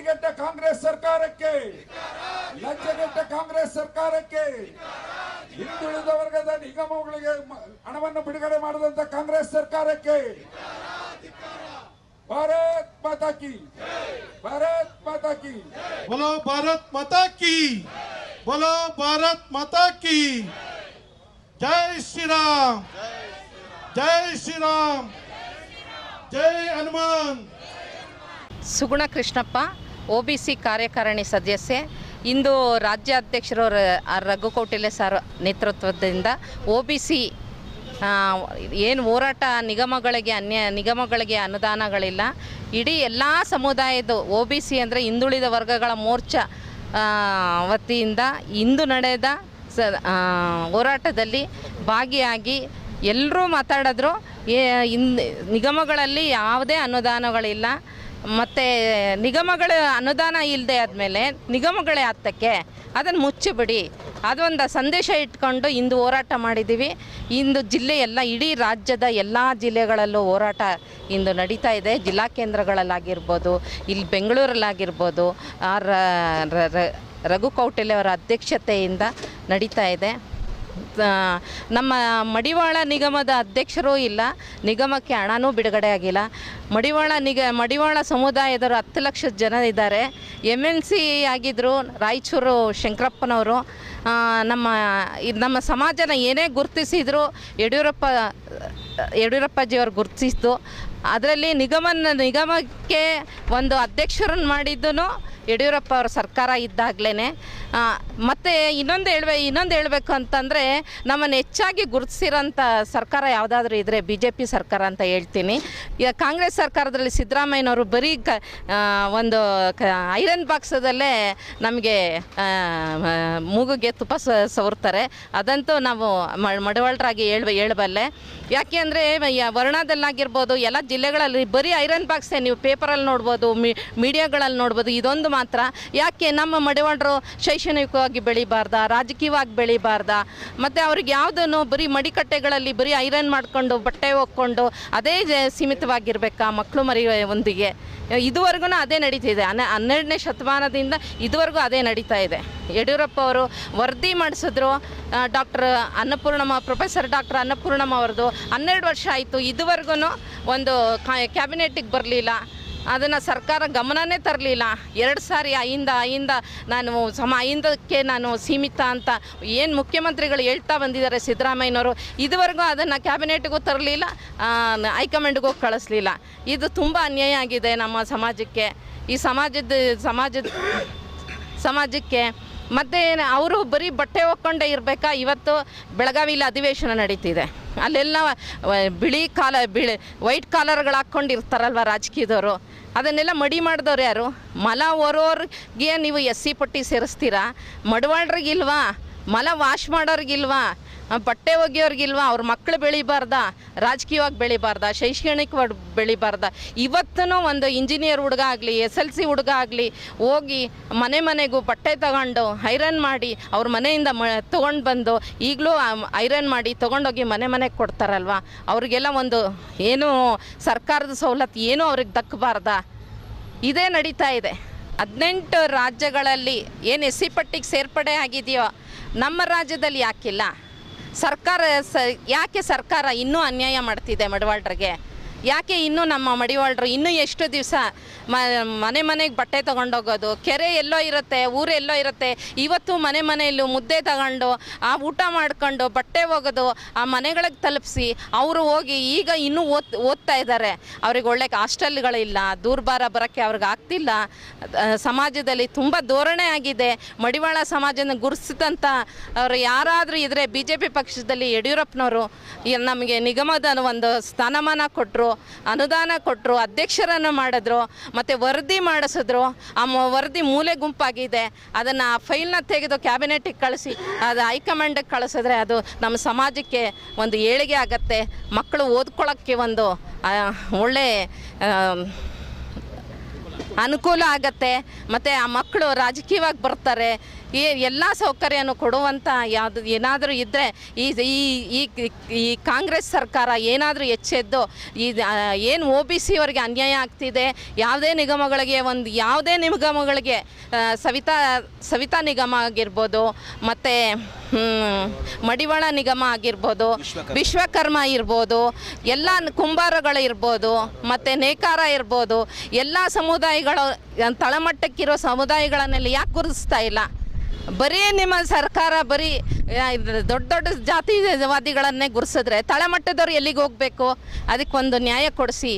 ಕಾಂಗ್ರೆಸ್ ಸರ್ಕಾರಕ್ಕೆ ಲಜ್ಜೆಗೆಟ್ಟ ಕಾಂಗ್ರೆಸ್ ಸರ್ಕಾರಕ್ಕೆ ಹಿಂದುಳಿದ ವರ್ಗದ ನಿಗಮಗಳಿಗೆ ಮ- ಹಣವನ್ನು ಬಿಡುಗಡೆ ಮಾಡಿದಂತ ಕಾಂಗ್ರೆಸ್ ಸರ್ಕಾರಕ್ಕೆ ಭಾರತ್ ಮಾತಾ ಕಿ ಭಾರತ್ ಮಾತಾ ಕಿ बोलो भारत माता की बोलो भारत माता की जय श्री राम जय श्री राम जय हनुमान ಸುಗುಣ ಕೃಷ್ಣಪ್ಪ O B C ಕಾರ್ಯಕಾರಿಣಿ ಸದಸ್ಯೆ, ಇಂದು ರಾಜ್ಯಾಧ್ಯಕ್ಷರು ರಘುಕೋಟಿಲೆ ಸರ್ ನೇತೃತ್ವದಿಂದ ಒ ಬಿ ಸಿ ಏನು ಹೋರಾಟ ನಿಗಮಗಳಿಗೆ ಅನ್ಯ, ನಿಗಮಗಳಿಗೆ ಅನುದಾನಗಳಿಲ್ಲ. ಇಡೀ ಎಲ್ಲ ಸಮುದಾಯದ ಒ ಬಿ ಸಿ ಅಂದರೆ ಹಿಂದುಳಿದ ವರ್ಗಗಳ ಮೋರ್ಚಾ ವತಿಯಿಂದ ಇಂದು ನಡೆದ ಸ ಹೋರಾಟದಲ್ಲಿ ಭಾಗಿಯಾಗಿ ಎಲ್ಲರೂ ಮಾತಾಡಿದ್ರು. ನಿಗಮಗಳಲ್ಲಿ ಯಾವುದೇ ಅನುದಾನಗಳಿಲ್ಲ. ಮತ್ತು ನಿಗಮಗಳ ಅನುದಾನ ಇಲ್ಲದೆ ಆದಮೇಲೆ ನಿಗಮಗಳೇ ಹತ್ತಕ್ಕೆ ಅದನ್ನು ಮುಚ್ಚಿಬಿಡಿ. ಅದೊಂದು ಸಂದೇಶ ಇಟ್ಕೊಂಡು ಇಂದು ಹೋರಾಟ ಮಾಡಿದ್ದೀವಿ ಇಂದು ಜಿಲ್ಲೆ ಎಲ್ಲ, ಇಡೀ ರಾಜ್ಯದ ಎಲ್ಲ ಜಿಲ್ಲೆಗಳಲ್ಲೂ ಹೋರಾಟ ಇಂದು ನಡೀತಾ ಇದೆ. ಜಿಲ್ಲಾ ಕೇಂದ್ರಗಳಲ್ಲಾಗಿರ್ಬೋದು, ಇಲ್ಲಿ ಬೆಂಗಳೂರಲ್ಲಾಗಿರ್ಬೋದು, ಆ ರಘು ಕೌಟಿಲ್ಯವರ ಅಧ್ಯಕ್ಷತೆಯಿಂದ ನಡೀತಾ ಇದೆ. ನಮ್ಮ ಮಡಿವಾಳ ನಿಗಮದ ಅಧ್ಯಕ್ಷರೂ ಇಲ್ಲ, ನಿಗಮಕ್ಕೆ ಹಣನೂ ಬಿಡುಗಡೆ ಆಗಿಲ್ಲ. ಮಡಿವಾಳ ನಿಗ, ಮಡಿವಾಳ ಸಮುದಾಯದವರು ಹತ್ತು ಲಕ್ಷ ಜನ ಇದ್ದಾರೆ. ಎಂ ಎಲ್ ಸಿ ಆಗಿದ್ದರು ರಾಯಚೂರು ಶಂಕರಪ್ಪನವರು. ನಮ್ಮ ನಮ್ಮ ಸಮಾಜನ ಏನೇ ಗುರುತಿಸಿದ್ರು, ಯಡಿಯೂರಪ್ಪ, ಯಡಿಯೂರಪ್ಪಾಜಿಯವರು ಗುರುತಿಸಿದ್ದು. ಅದರಲ್ಲಿ ನಿಗಮನ ನಿಗಮಕ್ಕೆ ಒಂದು ಅಧ್ಯಕ್ಷರನ್ನು ಮಾಡಿದ್ದು ಯಡಿಯೂರಪ್ಪ ಅವರ ಸರ್ಕಾರ ಇದ್ದಾಗಲೇ ಮತ್ತು ಇನ್ನೊಂದು ಹೇಳ್ಬೇ, ಇನ್ನೊಂದು ಹೇಳಬೇಕು ಅಂತಂದರೆ ನಮ್ಮನ್ನು ಹೆಚ್ಚಾಗಿ ಗುರುತಿಸಿರೋಂಥ ಸರ್ಕಾರ ಯಾವುದಾದ್ರೂ ಇದ್ದರೆ ಬಿ ಜೆ ಪಿ ಸರ್ಕಾರ ಅಂತ ಹೇಳ್ತೀನಿ. ಈಗ ಕಾಂಗ್ರೆಸ್ ಸರ್ಕಾರದಲ್ಲಿ ಸಿದ್ದರಾಮಯ್ಯನವರು ಬರೀ ಕ ಒಂದು ಕ, ಐರನ್ ಬಾಕ್ಸದಲ್ಲೇ ನಮಗೆ ಮೂಗುಗೆ ತುಪ್ಪ ಸವರ್ತಾರೆ. ಅದಂತೂ ನಾವು ಮಡವಾಳರಾಗಿ ಹೇಳ್ ಹೇಳಬಲ್ಲೆ. ಯಾಕೆ ಅಂದರೆ ವರ್ಣದಲ್ಲಾಗಿರ್ಬೋದು, ಎಲ್ಲ ಜಿಲ್ಲೆಗಳಲ್ಲಿ ಬರೀ ಐರನ್ ಬಾಕ್ಸೇ ನೀವು ಪೇಪರಲ್ಲಿ ನೋಡ್ಬೋದು ಮೀಡಿಯಾಗಳಲ್ಲಿ ನೋಡ್ಬೋದು, ಇದೊಂದು ಮಾತ್ರ. ಯಾಕೆ ನಮ್ಮ ಮಡಿವಾಳರು ಶೈಕ್ಷಣಿಕವಾಗಿ ಬೆಳಿಬಾರ್ದ, ರಾಜಕೀಯವಾಗಿ ಬೆಳಿಬಾರ್ದ, ಮತ್ತು ಅವ್ರಿಗೆ ಯಾವುದನ್ನು ಬರೀ ಮಡಿಕಟ್ಟೆಗಳಲ್ಲಿ ಬರೀ ಐರನ್ ಮಾಡಿಕೊಂಡು, ಬಟ್ಟೆ ಹೋಗ್ಕೊಂಡು ಅದೇ ಸೀಮಿತವಾಗಿರ್ಬೇಕಾ ಮಕ್ಕಳು ಮರಿ ಒಂದಿಗೆ ಇದುವರೆಗೂ ಅದೇ ನಡೀತಿದೆ. ಅನ್ನ ಹನ್ನೆರಡನೇ ಶತಮಾನದಿಂದ ಇದುವರೆಗೂ ಅದೇ ನಡೀತಾ ಇದೆ. ಯಡಿಯೂರಪ್ಪ ಅವರು ವರದಿ ಮಾಡಿಸಿದ್ರು doctor Annapurnamma, professor doctor Annapurnamma ಅವ್ರದ್ದು ಹನ್ನೆರಡು ವರ್ಷ ಆಯಿತು. ಇದುವರೆಗೂ ಒಂದು ಕ್ಯಾಬಿನೆಟಿಗೆ ಬರಲಿಲ್ಲ. ಅದನ್ನು ಸರ್ಕಾರ ಗಮನನೇ ತರಲಿಲ್ಲ. ಎರಡು ಸಾರಿ ಅಹಿಂದ ಅಹಿಂದ ನಾನು ಸಮ ಅಯಿಂದಕ್ಕೆ ನಾನು ಸೀಮಿತ ಅಂತ ಏನು ಮುಖ್ಯಮಂತ್ರಿಗಳು ಹೇಳ್ತಾ ಬಂದಿದ್ದಾರೆ ಸಿದ್ದರಾಮಯ್ಯನವರು, ಇದುವರೆಗೂ ಅದನ್ನು ಕ್ಯಾಬಿನೆಟ್ಗೂ ತರಲಿಲ್ಲ ಹೈಕಮಾಂಡ್ಗೂ ಕಳಿಸ್ಲಿಲ್ಲ. ಇದು ತುಂಬ ಅನ್ಯಾಯ ಆಗಿದೆ ನಮ್ಮ ಸಮಾಜಕ್ಕೆ. ಈ ಸಮಾಜದ ಸಮಾಜದ, ಸಮಾಜಕ್ಕೆ ಮತ್ತು ಅವರು ಬರೀ ಬಟ್ಟೆ ಒಕ್ಕೊಂಡೇ ಇರಬೇಕಾ? ಇವತ್ತು ಬೆಳಗಾವಿಲಿ ಅಧಿವೇಶನ ನಡೀತಿದೆ. ಅಲ್ಲೆಲ್ಲ ಬಿಳಿ ಕಾಲ, ಬಿಳಿ, ವೈಟ್ ಕಾಲರ್ಗಳು ಹಾಕ್ಕೊಂಡು ಇರ್ತಾರಲ್ವ ರಾಜಕೀಯದವರು? ಅದನ್ನೆಲ್ಲ ಮಡಿ ಮಾಡಿದವ್ರು ಯಾರು? ಮಲ ಓರೋರಿಗೆ ನೀವು ಎಸ್ ಸಿ ಪಟ್ಟಿ ಸೇರಿಸ್ತೀರಾ? ಮಡವಾಳ್ರಿಗಿಲ್ವಾ ಮಲ ವಾಶ್ ಮಾಡೋರಿಗಿಲ್ವಾ? ಬಟ್ಟೆ ಒಗೆಯೋರ್ಗಿಲ್ವಾ? ಅವ್ರ ಮಕ್ಕಳು ಬೆಳಿಬಾರ್ದ? ರಾಜಕೀಯವಾಗಿ ಬೆಳಿಬಾರ್ದ? ಶೈಕ್ಷಣಿಕವಾಗಿ ಬೆಳಿಬಾರ್ದ? ಇವತ್ತೂ ಒಂದು ಇಂಜಿನಿಯರ್ ಹುಡುಗ ಆಗಲಿ ಎಸ್ ಎಲ್ ಸಿ ಹುಡುಗ ಆಗಲಿ, ಹೋಗಿ ಮನೆ ಮನೆಗೂ ಬಟ್ಟೆ ತಗೊಂಡು ಐರನ್ ಮಾಡಿ ಅವ್ರ ಮನೆಯಿಂದ ಮ, ತೊಗೊಂಡು ಬಂದು ಈಗಲೂ ಐರನ್ ಮಾಡಿ ತೊಗೊಂಡೋಗಿ ಮನೆ ಮನೆಗೆ ಕೊಡ್ತಾರಲ್ವ? ಅವ್ರಿಗೆಲ್ಲ ಒಂದು ಏನು ಸರ್ಕಾರದ ಸವಲತ್ತು ಏನೂ ಅವ್ರಿಗೆ ದಕ್ಕಬಾರ್ದ? ಇದೇ ನಡೀತಾ ಇದೆ. ಹದಿನೆಂಟು ರಾಜ್ಯಗಳಲ್ಲಿ ಏನು ಎಸ್ ಸಿ ಪಟ್ಟಿಗೆ ಸೇರ್ಪಡೆ ಆಗಿದೆಯೋ ನಮ್ಮ ರಾಜ್ಯದಲ್ಲಿ ಯಾಕಿಲ್ಲ? ಸರ್ಕಾರ ಸ ಯಾಕೆ ಸರ್ಕಾರ ಇನ್ನೂ ಅನ್ಯಾಯ ಮಾಡ್ತಿದೆ ಮಡಿವಾಳ್ರಿಗೆ? ಯಾಕೆ ಇನ್ನೂ ನಮ್ಮ ಮಡಿವಾಳರು ಇನ್ನೂ ಎಷ್ಟು ದಿವಸ ಮನೆ ಮನೆಗೆ ಬಟ್ಟೆ ತೊಗೊಂಡೋಗೋದು, ಕೆರೆ ಎಲ್ಲೋ ಇರುತ್ತೆ, ಊರು ಎಲ್ಲೋ ಇರುತ್ತೆ, ಇವತ್ತು ಮನೆ ಮನೆಯಲ್ಲೂ ಮುದ್ದೆ ತಗೊಂಡು, ಆ ಊಟ ಮಾಡ್ಕೊಂಡು ಬಟ್ಟೆ ಹೋಗೋದು ಆ ಮನೆಗಳಿಗೆ ತಲುಪಿಸಿ ಅವರು ಹೋಗಿ ಈಗ ಇನ್ನೂ ಓದ್, ಓದ್ತಾ ಇದ್ದಾರೆ. ಅವ್ರಿಗೆ ಒಳ್ಳೆ ಹಾಸ್ಟೆಲ್ಗಳಿಲ್ಲ, ದೂರ್ಬಾರ ಬರೋಕ್ಕೆ ಅವ್ರಿಗೆ ಆಗ್ತಿಲ್ಲ. ಸಮಾಜದಲ್ಲಿ ತುಂಬ ಧೋರಣೆ ಆಗಿದೆ. ಮಡಿವಾಳ ಸಮಾಜನ ಗುರುಸಿದಂಥ ಅವರು ಯಾರಾದರೂ ಇದ್ದರೆ ಬಿ ಪಕ್ಷದಲ್ಲಿ ಯಡಿಯೂರಪ್ಪನವರು ನಮಗೆ ನಿಗಮದ ಒಂದು ಸ್ಥಾನಮಾನ ಕೊಟ್ಟರು ಅನುದಾನ ಕೊಟ್ಟರು ಅಧ್ಯಕ್ಷರನ್ನು ಮಾಡಿದ್ರು, ಮತ್ತು ವರದಿ ಮಾಡಿಸಿದ್ರು. ಆ ವರದಿ ಮೂಲೆ ಗುಂಪಾಗಿದೆ. ಅದನ್ನು ಆ ಫೈಲ್ನ ತೆಗೆದು ಕ್ಯಾಬಿನೆಟ್ಟಿಗೆ ಕಳಿಸಿ, ಅದು ಹೈಕಮಾಂಡಿಗೆ ಕಳಿಸಿದ್ರೆ ಅದು ನಮ್ಮ ಸಮಾಜಕ್ಕೆ ಒಂದು ಏಳಿಗೆ ಆಗತ್ತೆ. ಮಕ್ಕಳು ಓದ್ಕೊಳ್ಳೋಕ್ಕೆ ಒಂದು ಒಳ್ಳೆ ಅನುಕೂಲ ಆಗತ್ತೆ. ಮತ್ತು ಆ ಮಕ್ಕಳು ರಾಜಕೀಯವಾಗಿ ಬರ್ತಾರೆ. ಈ ಎಲ್ಲ ಸೌಕರ್ಯನೂ ಕೊಡುವಂಥ ಯಾವುದು ಏನಾದರೂ ಇದ್ದರೆ ಈ ಈ ಈ ಕಾಂಗ್ರೆಸ್ ಸರ್ಕಾರ ಏನಾದರೂ ಹೆಚ್ಚೆದ್ದು ಈ ಏನು ಒ ಬಿ ಸಿ ಅವರಿಗೆ ಅನ್ಯಾಯ ಆಗ್ತಿದೆ ಯಾವುದೇ ನಿಗಮಗಳಿಗೆ ಒಂದು ಯಾವುದೇ ನಿಗಮಗಳಿಗೆ ಸವಿತಾ ಸವಿತಾ ನಿಗಮ ಆಗಿರ್ಬೋದು ಮತ್ತು ಮಡಿವಾಳ ನಿಗಮ ಆಗಿರ್ಬೋದು ವಿಶ್ವಕರ್ಮ. ಇರ್ಬೋದು ಎಲ್ಲ ಕುಂಬಾರಗಳು ಇರ್ಬೋದು ಮತ್ತು ನೇಕಾರ ಇರ್ಬೋದು ಎಲ್ಲ ಸಮುದಾಯಗಳು ತಳಮಟ್ಟಕ್ಕಿರೋ ಸಮುದಾಯಗಳನ್ನೆಲ್ಲ ಯಾಕೆ ಗುರುತಿಸ್ತಾ ಇಲ್ಲ? ಬರೀ ನಿಮ್ಮ ಸರ್ಕಾರ ಬರೀ ದೊಡ್ಡ ದೊಡ್ಡ ಜಾತಿವಾದಿಗಳನ್ನೇ ಗುರ್ಸಿದ್ರೆ ತಳಮಟ್ಟದವ್ರು ಎಲ್ಲಿಗೆ ಹೋಗಬೇಕು? ಅದಕ್ಕೊಂದು ನ್ಯಾಯ ಕೊಡಿಸಿ.